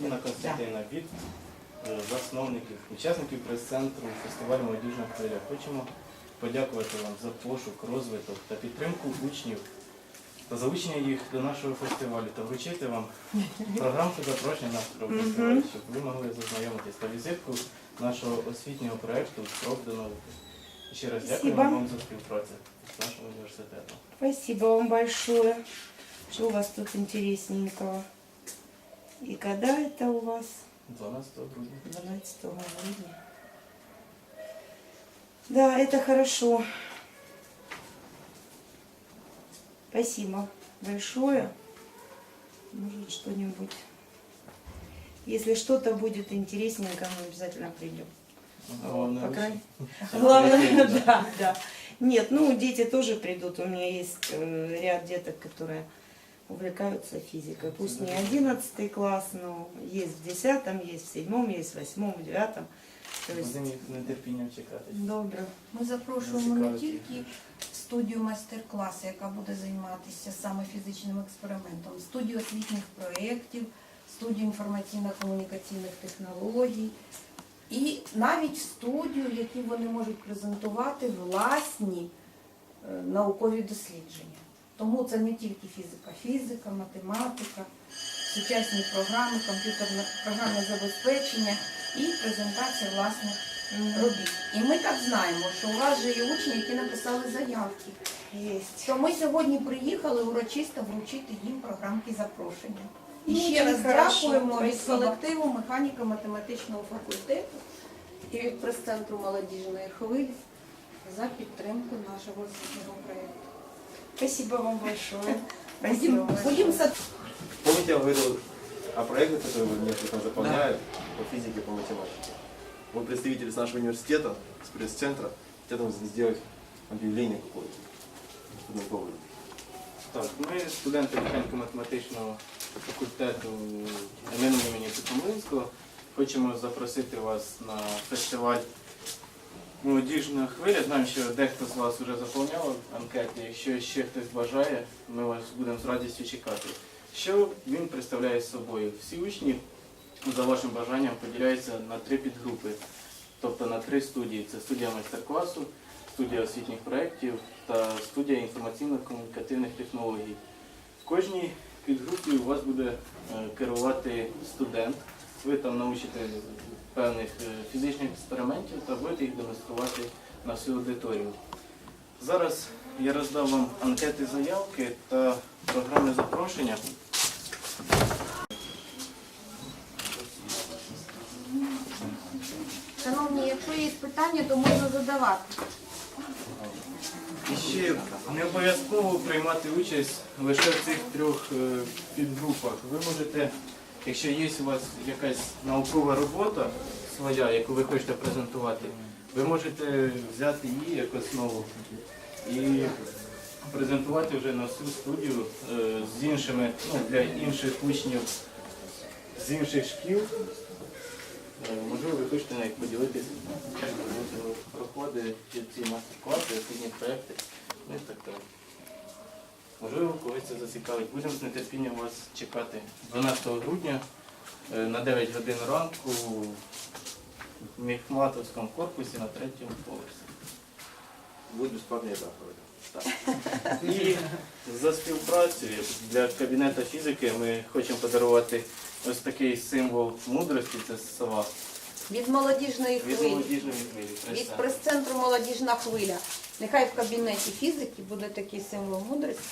Інна Константина від е, засновників, учасників прес-центру фестивалю Молодіжна хвиля. Хочемо подякувати вам за пошук, розвиток та підтримку учнів та залучення їх до нашого фестивалю та вручити вам програмку запрошення нашого фестивалю, щоб ви могли зазнайомитись та візитку нашого освітнього проєкту «Крок до науки». Ще раз дякуємо вам за співпрацю з нашим університетом. Спасибо вам большое. Что у вас тут интересненького? И когда это у вас? 12 грудня. 12 грудня. Да, это хорошо. Спасибо большое. Может, что-нибудь. Если что-то будет интересненько, мы обязательно придем. Головне, По крайней- Главное, да, да. Нет, ну дети тоже придут. У меня есть э, ряд деток, которые увлекаются физикой. Пусть не 11 класс, но есть в 10, есть в 7, есть в 8, в 9. То есть, Будемо їх з нетерпінням чекати. добре. Ми запрошуємо не тільки студію майстер-класу, яка буде займатися саме фізичним експериментом, студію освітніх проєктів, студію інформаційно-комунікаційних технологій і навіть студію, в якій вони можуть презентувати власні е, наукові дослідження. Тому це не тільки фізика, фізика, математика, сучасні програми, комп'ютерне програмне забезпечення і презентація власних робіт. І ми так знаємо, що у вас же є учні, які написали заявки. То ми сьогодні приїхали урочисто вручити їм програмки запрошення. І Ну, ще раз дякуємо від колективу механіко-математичного факультету і від прес-центру молодіжної хвилі за підтримку нашого освітнього проєкту. Спасибо вам большое. Спасибо Будем, большое. будем со- Помните, я говорил о проектах, которые вы несколько заполняют по физике, по математике? Вы представитель с нашего университета, с пресс-центра, хотят сделать объявление какое-то. по этому поводу. Так, ми студенти механіко-математичного факультету імені імені Тихомлинського. Хочемо запросити вас на фестиваль Молодіжна хвиля. Знаю, що дехто з вас вже заповняв анкети. Якщо ще хтось бажає, ми вас будемо з радістю чекати. Що він представляє собою? Всі учні за вашим бажанням поділяються на три підгрупи, тобто на три студії. Це студія майстер-класу, студія освітніх проєктів та студія інформаційно-комунікативних технологій. В кожній підгрупі у вас буде е, керувати студент. Ви там научите певних е, фізичних експериментів та будете їх демонструвати на всю аудиторію. Зараз я роздав вам анкети заявки та програми запрошення. Шановні, якщо є питання, то можна задавати. І ще не обов'язково приймати участь лише в цих трьох е, підгрупах. Ви можете, якщо є у вас якась наукова робота своя, яку ви хочете презентувати, ви можете взяти її як основу і презентувати вже на всю студію е, з іншими, ну, для інших учнів з інших шкіл. Е, Можливо, ви хочете навіть поділитися, як проходить ці мастер-класи, освітні проєкти, ну і так далі. Можливо, когось це зацікавить. Будемо з нетерпінням вас чекати 12 грудня е, на 9 годин ранку в Міхматовському корпусі на третьому поверсі. Будет бесплатный этап вроде. Так. І за співпрацею для кабінету фізики ми хочемо подарувати ось такий символ мудрості, це сова Від молодіжної від хвилі. молодіжної хвилі. Від прес-центру Молодіжна хвиля. Нехай в кабінеті фізики буде такий символ мудрості,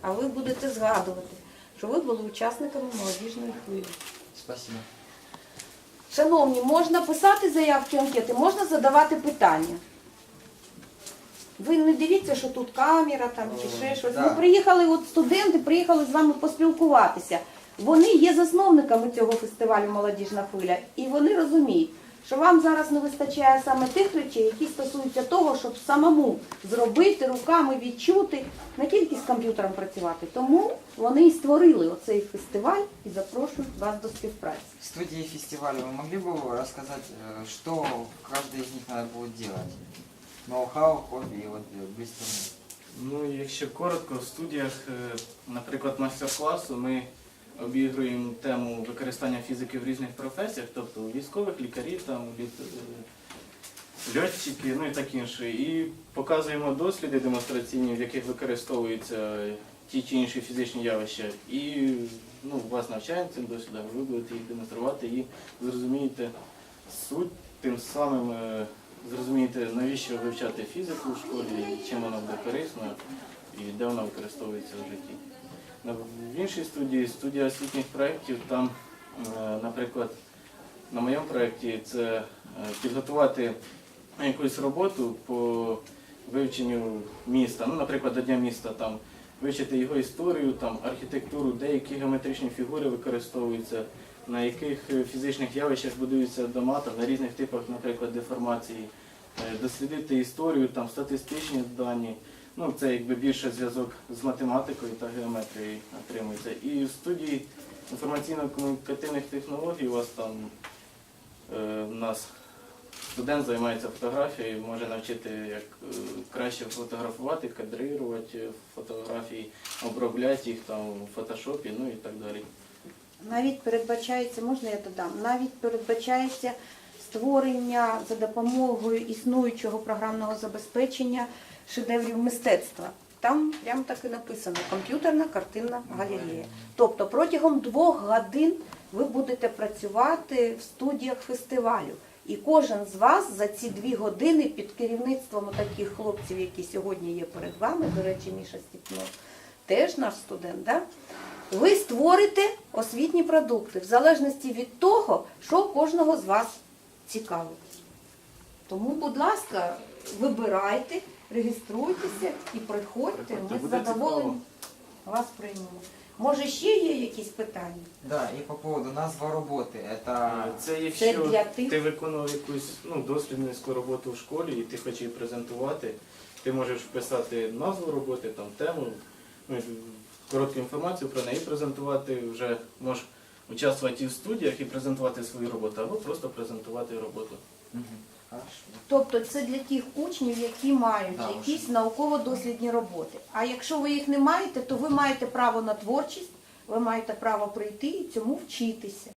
а ви будете згадувати, що ви були учасниками молодіжної хвилі. Спасибо. Шановні, можна писати заявки анкети, можна задавати питання. Ви не дивіться, що тут камера там чи ще щось. Ми приїхали, от студенти приїхали з вами поспілкуватися. Вони є засновниками цього фестивалю Молодіжна хвиля, і вони розуміють, що вам зараз не вистачає саме тих речей, які стосуються того, щоб самому зробити, руками відчути, не тільки з комп'ютером працювати. Тому вони і створили оцей фестиваль і запрошують вас до співпраці. В студии фестиваля вы могли бы рассказать, э, что каждый из них надо будет делать? Ноу-хау, хобби и вот э, быстро. Ну, якщо коротко, в студіях, е, наприклад, мастер-класу ми обігруємо тему використання фізики в різних професіях, тобто військових лікарів, там, е, льотчики, ну і так інше. І показуємо досліди демонстраційні, в яких використовуються ті чи інші фізичні явища. І ну, вас навчаємо цим досвідом, ви будете їх демонструвати і зрозумієте суть, тим самим е, зрозумієте, навіщо вивчати фізику в школі, чим вона буде корисно і де вона використовується в житті. В іншій студії, студія освітніх проєктів, там, е, наприклад, на моєму проєкті це е, підготувати якусь роботу по вивченню міста. Ну, наприклад, до Дня міста там вивчити його історію, там, архітектуру, деякі геометричні фігури використовуються, на яких фізичних явищах будуються дома, там, на різних типах, наприклад, деформації, Е, дослідити історію, там, статистичні дані. Ну, це якби більше зв'язок з математикою та геометрією отримується. І в студії інформаційно-комунікативних технологій у вас там е, у нас студент займається фотографією, може навчити, як е, краще фотографувати, кадрирувати фотографії, обробляти їх там у фотошопі, ну і так далі. Навіть передбачається, можна я додам, навіть передбачається створення за допомогою існуючого програмного забезпечення шедеврів мистецтва. Там прямо так і написано комп'ютерна картинна галерея. Тобто протягом двох годин ви будете працювати в студіях фестивалю. І кожен з вас за ці дві години під керівництвом таких хлопців, які сьогодні є перед вами, до речі, Міша Степнов, теж наш студент, да? ви створите освітні продукти в залежності від того, що кожного з вас цікавить. Тому, будь ласка, вибирайте, реєструйтеся і приходьте. Ми з задоволенням вас приймемо. Може, ще є якісь питання? Да, и по поводу назва работы. Это Це Це для тих- ти виконував якусь ну, дослідницьку роботу в школі і ти хочеш її презентувати, ти можеш вписати назву роботи, там, тему, ну, і коротку інформацію про неї презентувати, вже можеш участвувати і в студіях і презентувати свою роботу, або просто презентувати роботу. Мгм. Тобто це для тих учнів, які мають якісь науково-дослідні роботи. А якщо ви їх не маєте, то ви маєте право на творчість, ви маєте право прийти і цьому вчитися.